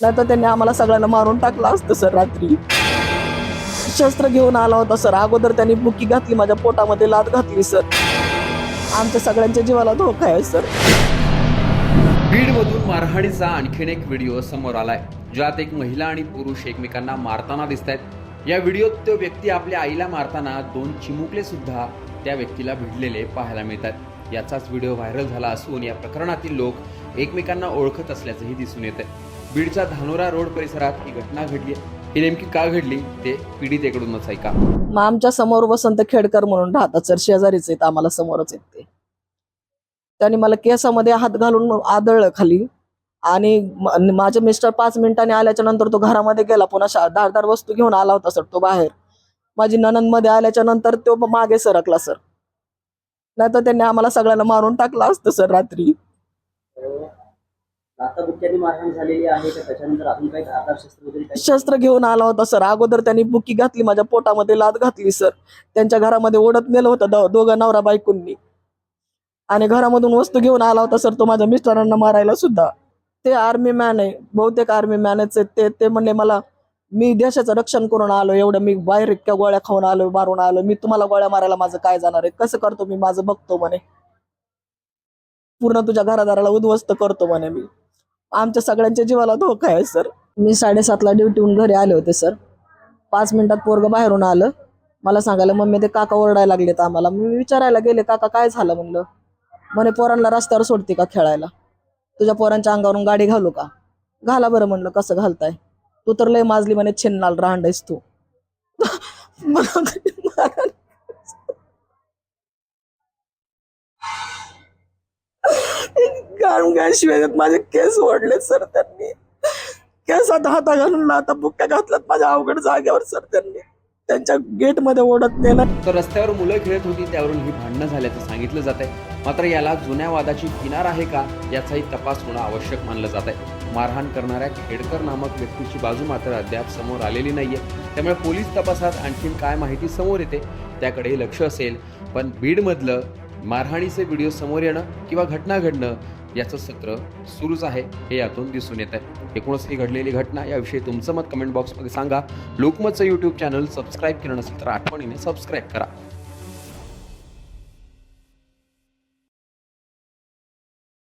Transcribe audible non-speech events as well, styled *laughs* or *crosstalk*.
नाही तर त्यांनी आम्हाला सगळ्यांना मारून टाकलं असतं सर रात्री. शस्त्र घेऊन आला होता सर. अगोदर त्यांनी बुकी घातली माझ्या पोटामध्ये लात घातली सर. आमच्या सगळ्यांच्या जीवाला धोका आहे सर. बीडमधून मारहाणीचा आणखीन एक व्हिडिओ समोर आलाय ज्यात एक महिला आणि पुरुष एकमेकांना मारताना दिसत आहेत या व्हिडिओत तो व्यक्ती आपल्या आईला मारताना दोन चिमुकले सुद्धा त्या व्यक्तीला भिडलेले पाहायला मिळतात. याचाच व्हिडिओ व्हायरल झाला असून या प्रकरणातील लोक एकमेकांना ओळखत असल्याचंही दिसून येत आहे बीडच्या धानोरा रोड परिसरात ही घटना घडली ही नेमकी का घडली ते पीडितेकडूनच ऐका. मग आमच्यासमोर वसंत खेडकर म्हणून राहतात सर शेजारीच आहेत आम्हाला समोरच आहेत ते. त्यांनी मला केसामध्ये हात घालून आदळलं खाली. आणि माझे मिस्टर पाच मिनिटांनी आल्याच्यानंतर तो घरामध्ये गेला. पुन्हा शा- धारदार वस्तू घेऊन आला होता सर तो बाहेर. माझी ननंदमध्ये आल्याच्यानंतर तो मागे सरकला सर. नाही तर त्यांनी आम्हाला सगळ्यांना मारून टाकलं असतं सर रात्री. शस्त्र घेऊन आला होता सर. अगोदर त्यांनी बुकी घातली माझ्या पोटामध्ये लाद घातली सर. त्यांच्या घरामध्ये ओढत नेलं होतं दोघं नवरा बायकोंनी. आणि घरामधून वस्तू घेऊन आला होता सर तो माझ्या मिस्टरांना मारायला सुद्धा. ते आर्मी मॅन आहे बहुतेक आर्मी मॅनच आहेत ते ते म्हणले मला मी देशाचं रक्षण करून आलो एवढं मी बाहेर इतक्या गोळ्या खाऊन आलो मारून आलो. मी तुम्हाला गोळ्या मारायला माझं काय जाणार आहे? कसं करतो मी? माझं बघतो म्हणे. पूर्ण तुझ्या घरादाराला उद्ध्वस्त करतो म्हणे मी. आमच्या सगळ्यांच्या जीवाला धोका आहे सर. मी साडेसातला ड्युटीहून घरी आले होते सर. पाच मिनिटात पोरग बाहेरून आलं. मला सांगायला मम्मी ते काका ओरडायला लागलेत आम्हाला. मी विचारायला गेले काका काय झालं? म्हणलं म्हणे पोरांना रस्त्यावर सोडते का खेळायला? तुझ्या पोरांच्या अंगावरून गाडी घालू का? घाला बरं म्हणलं कसं घालताय? तू तर लय माजली म्हणे छिन्नाल राहंडायस तू. *laughs* मला माझे केस ओढले सर त्यांनी. केसात हाता घालून आता बुक्क्या घातल्यात माझ्या अवघड जागेवर सर त्यांनी. त्यांच्या गेटमध्ये ओढत नेलं तर रस्त्यावर मुलं खेळत होती त्यावरून ही भांडणं झाल्याचं सांगितलं जात आहे मात्र याला जुन्या वादाची किनार आहे का याचाही तपास होणं आवश्यक मानलं जात आहे मारहाण करणाऱ्या खेडकर नामक व्यक्तीची बाजू मात्र अद्याप समोर आलेली नाहीये. त्यामुळे पोलीस तपासात आणखीन काय माहिती समोर येते त्याकडे लक्ष असेल. पण बीडमधलं मारहाणीचे व्हिडिओ समोर येणं किंवा घटना घडणं याचं सत्र सुरूच आहे हे यातून दिसून येत आहे एकूणच ही घडलेली घटना याविषयी तुमचं मत कमेंट बॉक्समध्ये सांगा. लोकमतचं यूट्यूब चॅनल सबस्क्राईब केलं नसेल तर आठवणीने सबस्क्राईब करा.